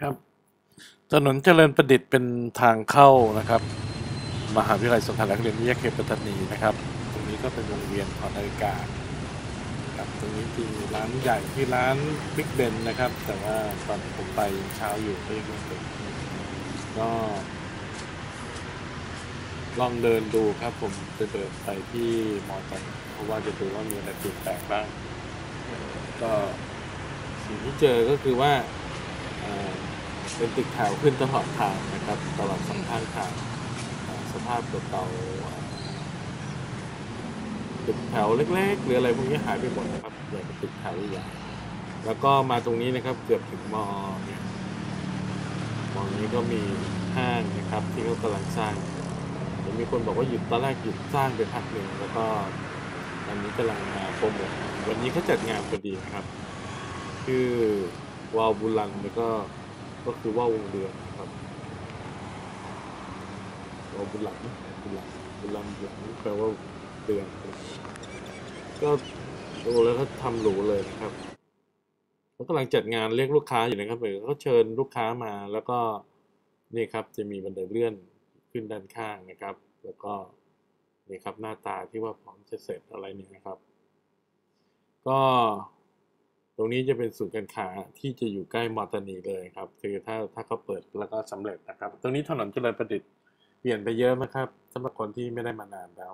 ครับ ถนนเจริญประดิษฐ์เป็นทางเข้านะครับ มหาวิทยาลัยสงขลาเรียนวิทยาเขตปัตตานีนะครับ ตรงนี้ก็เป็นวงเวียนของนาฬิกาครับตรงนี้ที่ร้านใหญ่ที่ร้านบิ๊กเบนนะครับ แต่ว่าตอนผมไปเช้าอยู่ก็ยังไม่เปิดก็ลองเดินดูครับผมจะเดินไปที่มอจันเพราะว่าจะดูว่ามีอะไรเปลี่ยนแปลงบ้าง ก็สิ่งที่เจอก็คือว่า เป็นตึกแถวขึ้นตลอดทางนะครับตลอดสองข้างทางสภาพเก่าๆตึกแถวเล็กๆหรืออะไรพวกนี้หายไปหมดนะครับเหลือตึกแถวใหญ่แล้วก็มาตรงนี้นะครับเกือบถึงมอเนี่ยมอนี้ก็มีห้างนะครับที่เขากำลังสร้างเห็นมีคนบอกว่าหยุดตอนแรกหยุดสร้างไปพักหนึ่งแล้วก็ตอนนี้กำลังมาโปรโมทวันนี้เขาจัดงานพอดีนะครับ คือวาวบุลันแล้วก็ ก็คือว่าวงเดือนครับวาบุลันบุลันบุลันบุลันแปลว่าเดือน ก็ดูแล้วเขาทำหรูเลยนะครับเขากำลังจัดงานเรียกลูกค้าอยู่นะครับเขาเชิญลูกค้ามาแล้วก็นี่ครับจะมีบันไดเลื่อนขึ้นด้านข้างนะครับ แล้วก็นี่ครับหน้าตาที่ว่าพร้อมจะเสร็จอะไรเนี่ยนะครับ ก็ รงนี้จะเป็นศูนย์การค้าที่จะอยู่ใกล้มอตานีเลยครับ คือถ้าถ้าเขาเปิดแล้วก็สำเร็จนะครับ ตรงนี้ถนนเจริญประดิษฐ์เปลี่ยนไปเยอะนะครับสำหรับคนที่ไม่ได้มานานแล้ว